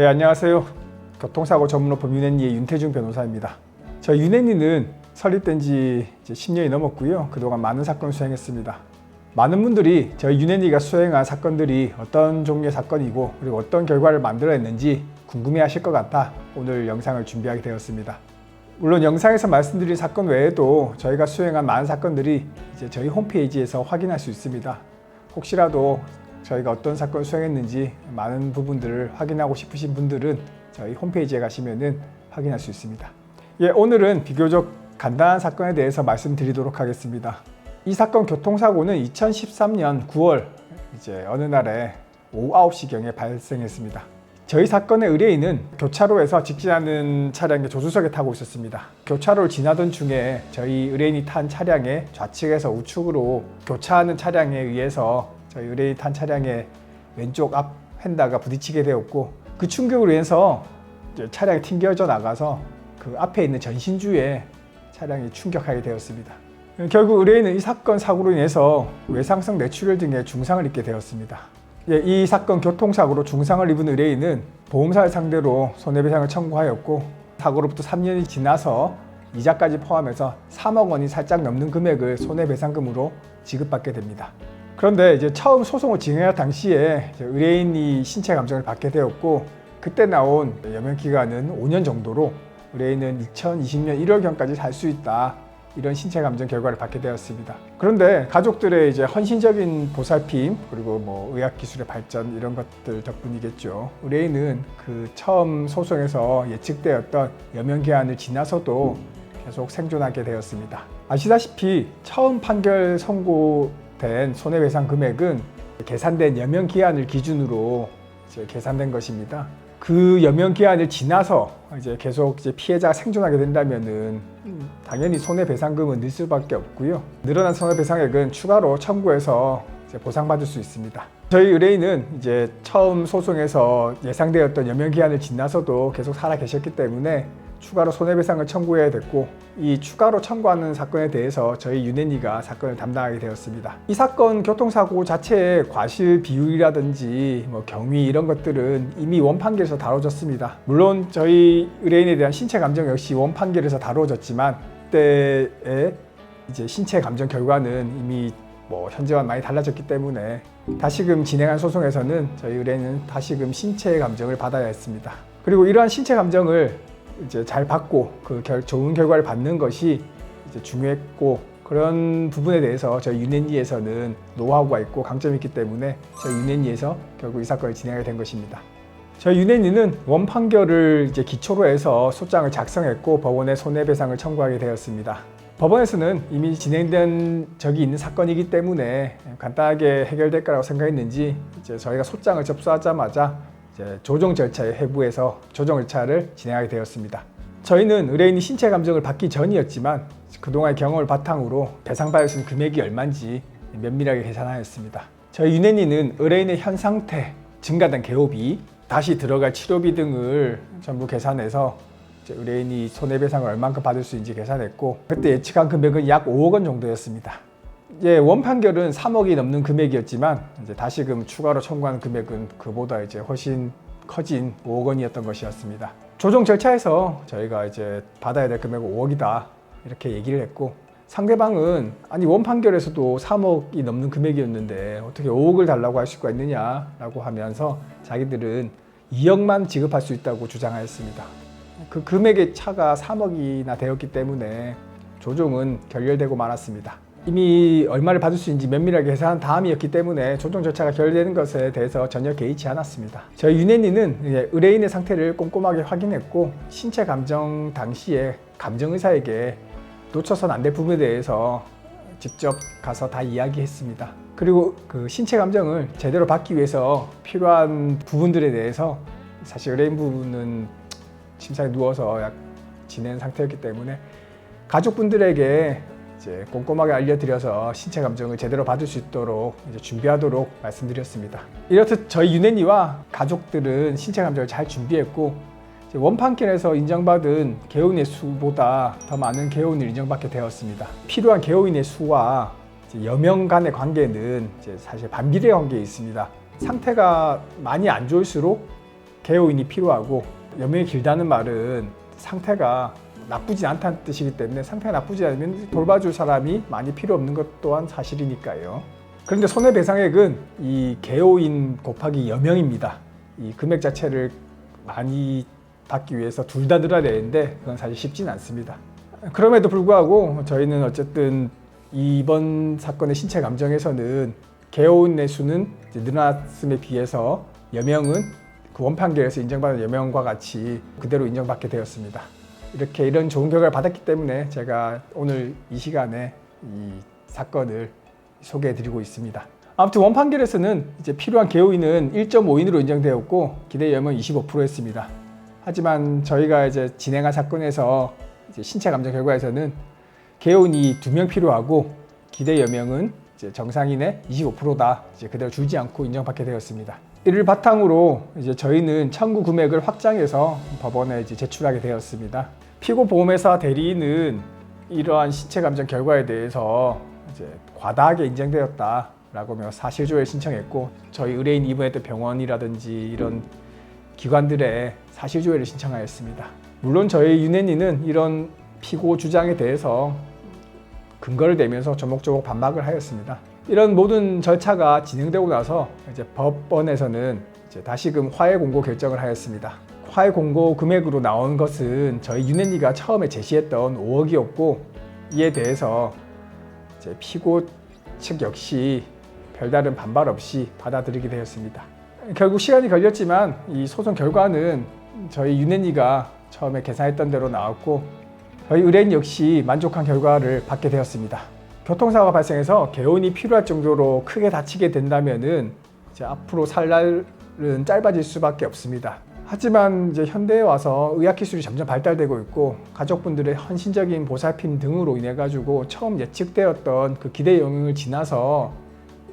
네, 안녕하세요. 교통사고 전문업범 윤앤이의 윤태중 변호사입니다. 저 윤앤이는 설립된 지 이제 10년이 넘었고요. 그동안 많은 사건을 수행했습니다. 많은 분들이 저희 윤앤이가 수행한 사건들이 어떤 종류의 사건이고 그리고 어떤 결과를 만들어냈는지 궁금해하실 것 같아 오늘 영상을 준비하게 되었습니다. 물론 영상에서 말씀드린 사건 외에도 저희가 수행한 많은 사건들이 이제 저희 홈페이지에서 확인할 수 있습니다. 혹시라도 저희가 어떤 사건을 수행했는지 많은 부분들을 확인하고 싶으신 분들은 저희 홈페이지에 가시면은 확인할 수 있습니다. 예, 오늘은 비교적 간단한 사건에 대해서 말씀드리도록 하겠습니다. 이 사건 교통사고는 2013년 9월 이제 어느 날에 오후 9시경에 발생했습니다. 저희 사건의 의뢰인은 교차로에서 직진하는 차량의 조수석에 타고 있었습니다. 교차로를 지나던 중에 저희 의뢰인이 탄 차량의 좌측에서 우측으로 교차하는 차량에 의해서 저희 의뢰인이 탄 차량의 왼쪽 앞 휀다가 부딪히게 되었고 그 충격으로 인해서 차량이 튕겨져 나가서 그 앞에 있는 전신주에 차량이 충격하게 되었습니다. 결국 의뢰인은 이 사건 사고로 인해서 외상성 뇌출혈 등의 중상을 입게 되었습니다. 예, 이 사건 교통사고로 중상을 입은 의뢰인은 보험사를 상대로 손해배상을 청구하였고 사고로부터 3년이 지나서 이자까지 포함해서 3억 원이 살짝 넘는 금액을 손해배상금으로 지급받게 됩니다. 그런데 이제 처음 소송을 진행할 당시에 의뢰인이 신체 감정을 받게 되었고 그때 나온 여명 기간은 5년 정도로 의뢰인은 2020년 1월경까지 살 수 있다. 이런 신체 감정 결과를 받게 되었습니다. 그런데 가족들의 이제 헌신적인 보살핌 그리고 뭐 의학 기술의 발전 이런 것들 덕분이겠죠. 의뢰인은 그 처음 소송에서 예측되었던 여명 기한을 지나서도 계속 생존하게 되었습니다. 아시다시피 처음 판결 선고 된 손해배상 금액은 계산된 여명 기한을 기준으로 이제 계산된 것입니다. 그 여명 기한을 지나서 이제 계속 이제 피해자가 생존하게 된다면은 당연히 손해배상금은 늘 수밖에 없고요. 늘어난 손해배상액은 추가로 청구해서 보상받을 수 있습니다. 저희 의뢰인은 이제 처음 소송에서 예상되었던 여명 기한을 지나서도 계속 살아 계셨기 때문에 추가로 손해배상을 청구해야 됐고 이 추가로 청구하는 사건에 대해서 저희 윤앤이가 사건을 담당하게 되었습니다. 이 사건 교통사고 자체의 과실 비율이라든지 뭐 경위 이런 것들은 이미 원판결에서 다뤄졌습니다. 물론 저희 의뢰인에 대한 신체 감정 역시 원판결에서 다뤄졌지만 그때의 이제 신체 감정 결과는 이미 뭐 현재와 많이 달라졌기 때문에 다시금 진행한 소송에서는 저희 의뢰인은 다시금 신체 감정을 받아야 했습니다. 그리고 이러한 신체 감정을 이제 잘 받고 그 결, 좋은 결과를 받는 것이 이제 중요했고 그런 부분에 대해서 저희 윤앤이에서는 노하우가 있고 강점이 있기 때문에 저희 윤앤이에서 결국 이 사건을 진행하게 된 것입니다. 저희 윤앤이는 원 판결을 이제 기초로 해서 소장을 작성했고 법원에 손해배상을 청구하게 되었습니다. 법원에서는 이미 진행된 적이 있는 사건이기 때문에 간단하게 해결될 거라고 생각했는지 이제 저희가 소장을 접수하자마자 조정 절차에 회부해서 조정 절차를 진행하게 되었습니다. 저희는 의뢰인이 신체 감정을 받기 전이었지만 그동안의 경험을 바탕으로 배상받을 수 있는 금액이 얼마인지 면밀하게 계산하였습니다. 저희 윤앤이는 의뢰인의 현 상태, 증가된 개호비, 다시 들어갈 치료비 등을 전부 계산해서 의뢰인이 손해배상을 얼만큼 받을 수 있는지 계산했고 그때 예측한 금액은 약 5억 원 정도였습니다. 예, 원 판결은 3억이 넘는 금액이었지만 이제 다시금 추가로 청구하는 금액은 그보다 이제 훨씬 커진 5억 원이었던 것이었습니다. 조정 절차에서 저희가 이제 받아야 될 금액은 5억이다 이렇게 얘기를 했고 상대방은 아니 원 판결에서도 3억이 넘는 금액이었는데 어떻게 5억을 달라고 할 수가 있느냐라고 하면서 자기들은 2억만 지급할 수 있다고 주장하였습니다. 그 금액의 차가 3억이나 되었기 때문에 조정은 결렬되고 말았습니다. 이미 얼마를 받을 수 있는지 면밀하게 계산한 다음이었기 때문에 조정 절차가 결렬되는 것에 대해서 전혀 개의치 않았습니다. 저희 윤앤이는 의뢰인의 상태를 꼼꼼하게 확인했고 신체 감정 당시에 감정 의사에게 놓쳐선 안 될 부분에 대해서 직접 가서 다 이야기했습니다. 그리고 그 신체 감정을 제대로 받기 위해서 필요한 부분들에 대해서 사실 의뢰인 부분은 침상에 누워서 약 지낸 상태였기 때문에 가족분들에게 이제 꼼꼼하게 알려드려서 신체 감정을 제대로 받을 수 있도록 이제 준비하도록 말씀드렸습니다. 이렇듯 저희 윤앤이와 가족들은 신체 감정을 잘 준비했고 이제 원판결에서 인정받은 개혼의 수보다 더 많은 개혼을 인정받게 되었습니다. 필요한 개혼의 수와 여명 간의 관계는 사실 반비례 관계에 있습니다. 상태가 많이 안 좋을수록 개요인이 필요하고 여명이 길다는 말은 상태가 나쁘지 않다는 뜻이기 때문에 상태가 나쁘지 않으면 돌봐줄 사람이 많이 필요 없는 것 또한 사실이니까요. 그런데 손해배상액은 이 개요인 곱하기 여명입니다. 이 금액 자체를 많이 받기 위해서 둘 다 들어야 되는데 그건 사실 쉽지는 않습니다. 그럼에도 불구하고 저희는 어쨌든 이번 사건의 신체 감정에서는 개요인의 수는 이제 늘어났음에 비해서 여명은 그 원판결에서 인정받은 여명과 같이 그대로 인정받게 되었습니다. 이렇게 이런 좋은 결과를 받았기 때문에 제가 오늘 이 시간에 이 사건을 소개해 드리고 있습니다. 아무튼 원판결에서는 이제 필요한 개요인은 1.5인으로 인정되었고 기대 여명 25%였습니다. 하지만 저희가 이제 진행한 사건에서 이제 신체 감정 결과에서는 개요인이 두명 필요하고 기대 여명은 이제 정상인의 25%다 이제 그대로 주지 않고 인정받게 되었습니다. 이를 바탕으로 이제 저희는 청구 금액을 확장해서 법원에 이제 제출하게 되었습니다. 피고 보험회사 대리인은 이러한 신체 감정 결과에 대해서 이제 과다하게 인정되었다라고 하며 사실조회를 신청했고 저희 의뢰인 입원했던 병원이라든지 이런 기관들의 사실조회를 신청하였습니다. 물론 저희 윤혜니는 이런 피고 주장에 대해서 근거를 대면서 조목조목 반박을 하였습니다. 이런 모든 절차가 진행되고 나서 이제 법원에서는 이제 다시금 화해 공고 결정을 하였습니다. 화해 공고 금액으로 나온 것은 저희 윤혜니가 처음에 제시했던 5억이었고 이에 대해서 이제 피고 측 역시 별다른 반발 없이 받아들이게 되었습니다. 결국 시간이 걸렸지만 이 소송 결과는 저희 윤혜니가 처음에 계산했던 대로 나왔고 저희 의뢰인 역시 만족한 결과를 받게 되었습니다. 교통사고가 발생해서 개운이 필요할 정도로 크게 다치게 된다면은 이제 앞으로 살 날은 짧아질 수밖에 없습니다. 하지만 이제 현대에 와서 의학 기술이 점점 발달되고 있고 가족분들의 헌신적인 보살핌 등으로 인해 가지고 처음 예측되었던 그 기대 영역을 지나서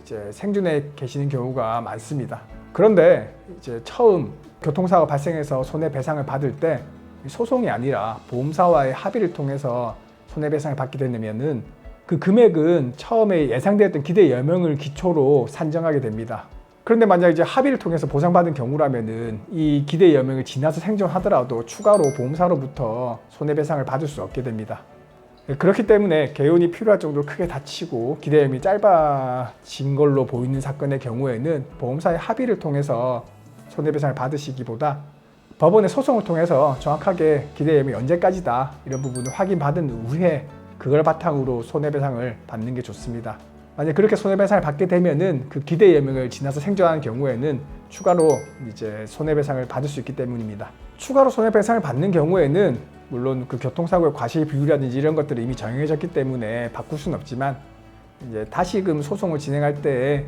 이제 생존해 계시는 경우가 많습니다. 그런데 이제 처음 교통사고 발생해서 손해배상을 받을 때 소송이 아니라 보험사와의 합의를 통해서 손해배상을 받게 되면은 그 금액은 처음에 예상되었던 기대 여명을 기초로 산정하게 됩니다. 그런데 만약 이제 합의를 통해서 보상받은 경우라면은 이 기대 여명을 지나서 생존하더라도 추가로 보험사로부터 손해배상을 받을 수 없게 됩니다. 그렇기 때문에 개운이 필요할 정도로 크게 다치고 기대 여명이 짧아진 걸로 보이는 사건의 경우에는 보험사의 합의를 통해서 손해배상을 받으시기보다 법원의 소송을 통해서 정확하게 기대염이 언제까지다 이런 부분을 확인받은 후에 그걸 바탕으로 손해배상을 받는 게 좋습니다. 만약 그렇게 손해배상을 받게 되면은 그 기대 예명을 지나서 생존하는 경우에는 추가로 이제 손해배상을 받을 수 있기 때문입니다. 추가로 손해배상을 받는 경우에는 물론 그 교통사고의 과실 비율이라든지 이런 것들이 이미 정해졌기 때문에 바꿀 수는 없지만 이제 다시금 소송을 진행할 때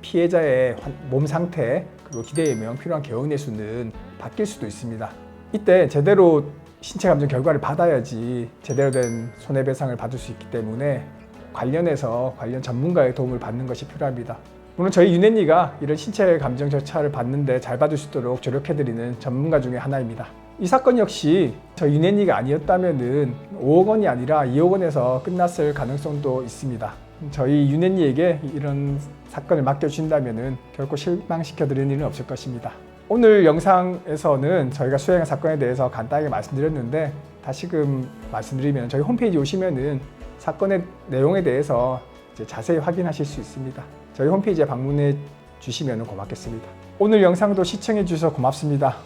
피해자의 환- 몸 상태 그리고 기대 예명 필요한 개운의 수는 바뀔 수도 있습니다. 이때 제대로 신체 감정 결과를 받아야지 제대로 된 손해배상을 받을 수 있기 때문에 관련해서 관련 전문가의 도움을 받는 것이 필요합니다. 물론 저희 윤혜니가 이런 신체 감정 절차를 받는데 잘 받을 수 있도록 조력해드리는 전문가 중에 하나입니다. 이 사건 역시 저 윤혜니가 아니었다면은 5억 원이 아니라 2억 원에서 끝났을 가능성도 있습니다. 저희 윤혜니에게 이런 사건을 맡겨주신다면은 결코 실망시켜드리는 일은 없을 것입니다. 오늘 영상에서는 저희가 수행한 사건에 대해서 간단하게 말씀드렸는데 다시금 말씀드리면 저희 홈페이지 오시면은 사건의 내용에 대해서 자세히 확인하실 수 있습니다. 저희 홈페이지에 방문해 주시면 고맙겠습니다. 오늘 영상도 시청해 주셔서 고맙습니다.